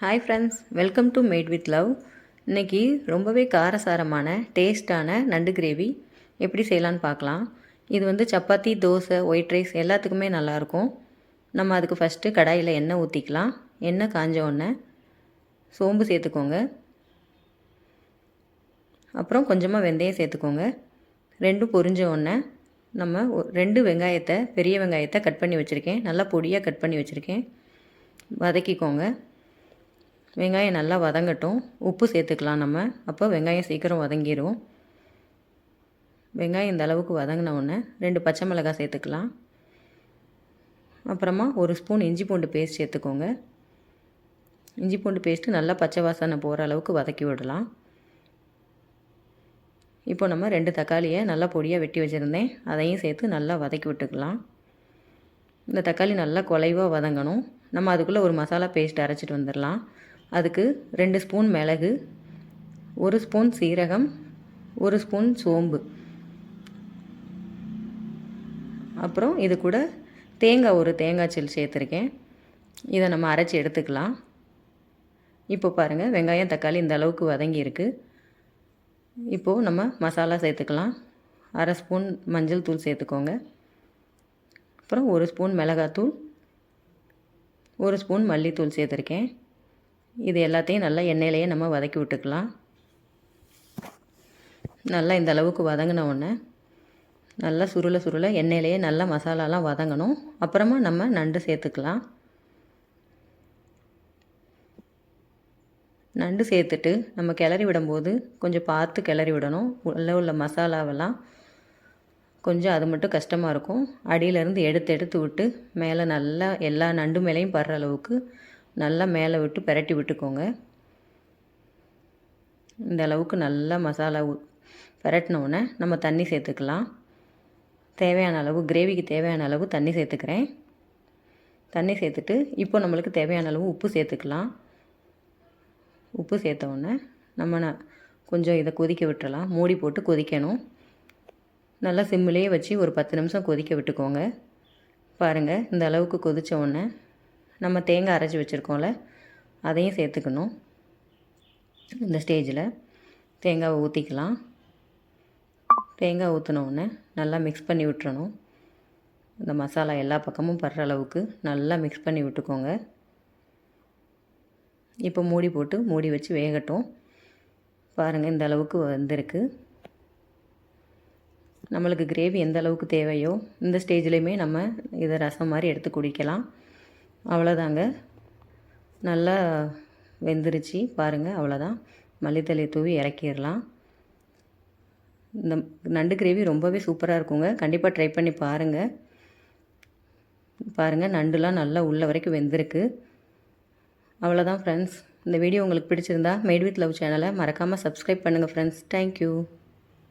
Hi friends welcome to made with love இன்னைக்கு ரொம்பவே காரசாரமான டேஸ்ட்டான நண்டு கிரேவி எப்படி செய்யலான்னு பார்க்கலாம். இது வந்து சப்பாத்தி தோசை ஒயிட் ரைஸ் எல்லாத்துக்குமே நல்லாயிருக்கும். நம்ம அதுக்கு ஃபஸ்ட்டு கடாயில் எண்ணெய் ஊற்றிக்கலாம் எண்ணெய் காஞ்ச உடனே சோம்பு சேர்த்துக்கோங்க. அப்புறம் கொஞ்சமாக வெந்தயம் சேர்த்துக்கோங்க. ரெண்டும் பொரிஞ்ச உடனே நம்ம ஒ- ரெண்டு வெங்காயத்தை பெரிய வெங்காயத்தை கட் பண்ணி வச்சுருக்கேன். நல்லா பொடியாக கட் பண்ணி வச்சுருக்கேன். வதக்கிக்கோங்க. வெங்காயம் நல்லா வதங்கட்டும். உப்பு சேர்த்துக்கலாம் நம்ம. அப்போ வெங்காயம் சீக்கிரம் வதங்கிடும் வெங்காயம் இந்த அளவுக்கு வதங்கினவுடனே ரெண்டு பச்சை மிளகாய் சேர்த்துக்கலாம். அப்புறமா ஒரு ஸ்பூன் இஞ்சி பூண்டு பேஸ்ட் சேர்த்துக்கோங்க. இஞ்சி பூண்டு பேஸ்ட்டு நல்லா பச்சை வாசனை போகிற அளவுக்கு வதக்கி விடலாம். இப்போ நம்ம ரெண்டு தக்காளியை நல்லா பொடியாக வெட்டி வச்சுருந்தேன். அதையும் சேர்த்து நல்லா வதக்கி விட்டுக்கலாம். இந்த தக்காளி நல்லா குலைவாக வதங்கணும். நம்ம அதுக்குள்ளே ஒரு மசாலா பேஸ்ட் அரைச்சிட்டு வந்துடலாம். அதுக்கு ரெண்டு ஸ்பூன் மிளகு ஒரு ஸ்பூன் சீரகம் ஒரு ஸ்பூன் சோம்பு. அப்புறம் இது கூட தேங்காய் ஒரு தேங்காய் சில் சேர்த்துருக்கேன். இதை நம்ம அரைச்சி எடுத்துக்கலாம். இப்போ பாருங்கள் வெங்காயம் தக்காளி இந்த அளவுக்கு வதங்கி இருக்குது இப்போது நம்ம மசாலா சேர்த்துக்கலாம். அரை ஸ்பூன் மஞ்சள் தூள் சேர்த்துக்கோங்க. அப்புறம் ஒரு ஸ்பூன் மிளகாத்தூள் ஒரு ஸ்பூன் மல்லித்தூள் சேர்த்துருக்கேன். இது எல்லாத்தையும் நல்லா எண்ணெயிலேயே நம்ம வதக்கி விட்டுக்கலாம். நல்லா இந்த அளவுக்கு வதங்கின உடனே நல்லா சுருள சுருள எண்ணெயிலேயே நல்லா மசாலாலாம் வதங்கணும். அப்புறமா நம்ம நண்டு சேர்த்துக்கலாம். நண்டு சேர்த்துட்டு நம்ம கிளறி விடும்போது கொஞ்சம் பார்த்து கிளறி விடணும். உள்ளே உள்ள மசாலாவெல்லாம் கொஞ்சம் அது மட்டும் கஷ்டமாக இருக்கும். அடியிலேருந்து எடுத்து எடுத்து விட்டு மேலே நல்லா எல்லா நண்டு மேலேயும் படுற அளவுக்கு நல்லா மேலே விட்டு பெரட்டி விட்டுக்கோங்க. இந்த அளவுக்கு நல்லா மசாலா ஊ- நம்ம தண்ணி சேர்த்துக்கலாம். தேவையான அளவு கிரேவிக்கு தேவையான அளவு தண்ணி சேர்த்துக்கிறேன். தண்ணி சேர்த்துட்டு இப்போ நம்மளுக்கு தேவையான அளவு உப்பு சேர்த்துக்கலாம். உப்பு சேர்த்தோடனே நம்ம கொஞ்சம் இதை கொதிக்க விட்டுறலாம். மூடி போட்டு கொதிக்கணும். நல்லா சிம்மிலேயே வச்சு ஒரு பத்து நிமிஷம் கொதிக்க விட்டுக்கோங்க. பாருங்கள் இந்த அளவுக்கு கொதித்த உடனே நம்ம தேங்காய் அரைச்சி வச்சுருக்கோம்ல அதையும் சேர்த்துக்கணும். இந்த ஸ்டேஜில் தேங்காவை ஊற்றிக்கலாம் தேங்காய் ஊற்றினோடனே நல்லா மிக்ஸ் பண்ணி விட்டுறணும். இந்த மசாலா எல்லா பக்கமும் படுற அளவுக்கு நல்லா மிக்ஸ் பண்ணி விட்டுக்கோங்க. இப்போ மூடி போட்டு மூடி வச்சு வேகட்டும். பாருங்கள் இந்த அளவுக்கு வந்திருக்கு. நம்மளுக்கு கிரேவி எந்த அளவுக்கு தேவையோ இந்த ஸ்டேஜ்லேயுமே நம்ம இதை ரசம் மாதிரி எடுத்து குடிக்கலாம். அவ்வளோதாங்க. நல்லா வெந்துருச்சு பாருங்கள் அவ்வளோதான். மல்லித்தலையை தூவி இறக்கிடலாம். இந்த நண்டு கிரேவி ரொம்பவே சூப்பராக இருக்குங்க. கண்டிப்பாக ட்ரை பண்ணி பாருங்கள் பாருங்கள் நண்டுலாம் நல்லா உள்ள வரைக்கும் வெந்திருக்கு. அவ்வளோதான் ஃப்ரெண்ட்ஸ் இந்த வீடியோ உங்களுக்கு பிடிச்சிருந்தா மேட் வித் லவ் சேனலை மறக்காமல் சப்ஸ்கிரைப் பண்ணுங்கள் ஃப்ரெண்ட்ஸ் தேங்க்யூ